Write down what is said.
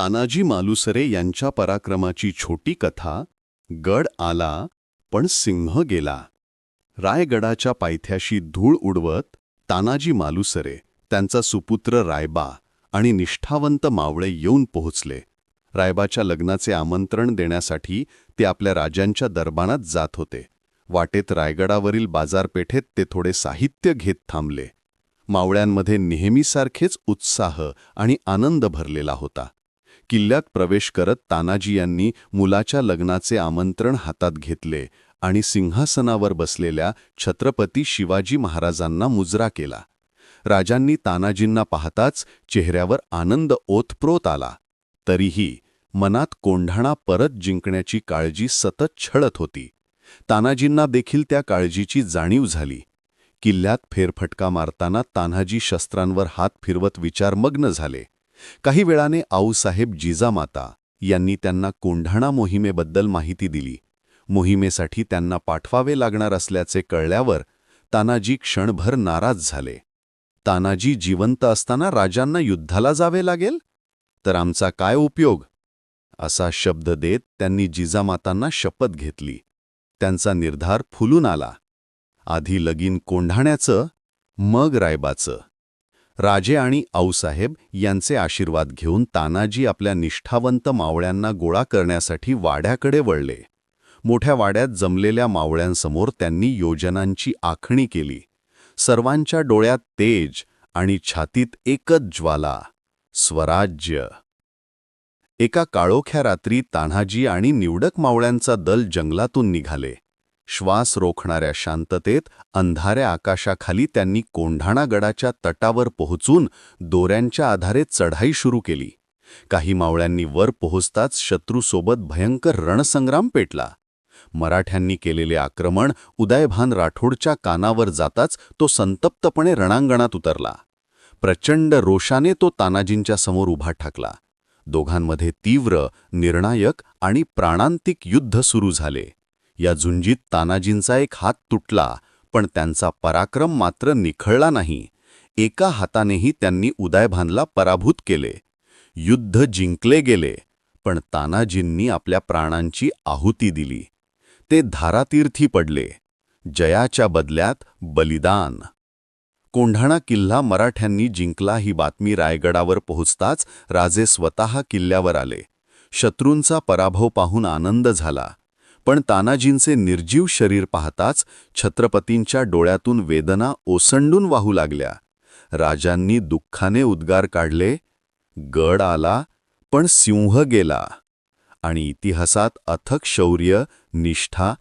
तानाजी मालुसरे यांच्या पराक्रमाची छोटी कथा गड आला पण सिंह गेला. रायगडाच्या पायथ्याशी धूळ उडवत तानाजी मालुसरे त्यांचा सुपुत्र रायबा आणि निष्ठावंत मावळे येऊन पोहोचले. रायबाच्या लग्नाचे आमंत्रण देण्यासाठी ते आपल्या राजांच्या दरबारात जात होते. वाटेत रायगडावरील बाजारपेठेत ते थोडे साहित्य घेत थांबले. मावळ्यांमध्ये नेहमीसारखेच उत्साह आणि आनंद भरलेला होता. किल्ल्यात प्रवेश करत तानाजी यांनी मुलाच्या लग्नाचे आमंत्रण हातात घेतले आणि सिंहासनावर बसलेल्या छत्रपती शिवाजी महाराजांना मुजरा केला. राजांनी तानाजींना पाहताच चेहऱ्यावर आनंद ओतप्रोत आला. तरीही मनात कोंढाणा परत जिंकण्याची काळजी सतत छळत होती. तानाजींना देखील त्या काळजीची जाणीव झाली. किल्ल्यात फेरफटका मारताना तान्हाजी शस्त्रांवर हात फिरवत विचारमग्न झाले. काही वेळाने आऊसाहेब जिजामाता यांनी त्यांना कोंढाणा मोहिमेबद्दल माहिती दिली. मोहिमेसाठी त्यांना पाठवावे लागणार असल्याचे कळल्यावर तानाजी क्षणभर नाराज झाले. तानाजी जिवंत असताना राजांना युद्धाला जावे लागेल? तर आमचा काय उपयोग? असा शब्द देत त्यांनी जिजामातांना शपथ घेतली. त्यांचा निर्धार फुलून आला. आधी लगीन कोंढाण्याचं मग रायबाचं. राजे आणि आऊसाहेब यांचे आशीर्वाद घेऊन तानाजी आपल्या निष्ठावंत मावळ्यांना गोळा करण्यासाठी वाड्याकडे वळले. मोठ्या वाड्यात जमलेल्या मावळ्यांसमोर त्यांनी योजनांची आखणी केली. सर्वांच्या डोळ्यात तेज आणि छातीत एकच ज्वाला स्वराज्य. एका काळोख्या रात्री तान्हाजी आणि निवडक मावळ्यांचा दल जंगलातून निघाले. श्वास रोखणाऱ्या शांततेत अंधाऱ्या आकाशाखाली त्यांनी कोंढाणा गडाच्या तटावर पोहोचून दोऱ्यांच्या आधारे चढाई सुरू केली. काही मावळ्यांनी वर पोहोचताच शत्रूसोबत भयंकर रणसंग्राम पेटला. मराठ्यांनी केलेले आक्रमण उदयभान राठोडच्या कानावर जाताच तो संतप्तपणे रणांगणात उतरला. प्रचंड रोषाने तो तानाजींच्या समोर उभा ठाकला. दोघांमध्ये तीव्र निर्णायक आणि प्राणांतिक युद्ध सुरू झाले. या झुंजीत तानाजींचा एक हात तुटला पण त्यांचा पराक्रम मात्र निखळला नाही. एका हातानेही त्यांनी उदयभानला पराभूत केले. युद्ध जिंकले गेले पण तानाजींनी आपल्या प्राणांची आहुती दिली. ते धारातीर्थी पडले. जयाच्या बदल्यात बलिदान. कोंढाणा किल्ला मराठ्यांनी जिंकला ही बातमी रायगडावर पोहोचताच राजे स्वतः किल्ल्यावर आले. शत्रूंचा पराभव पाहून आनंद झाला. पण तानाजींचे निर्जीव शरीर पाहताच छत्रपतींच्या डोळ्यातून वेदना ओसंडून वाहू लागल्या. राजांनी दुःखाने उद्गार काढले गड आला पण सिंह गेला. आणि इतिहासात अथक शौर्य निष्ठा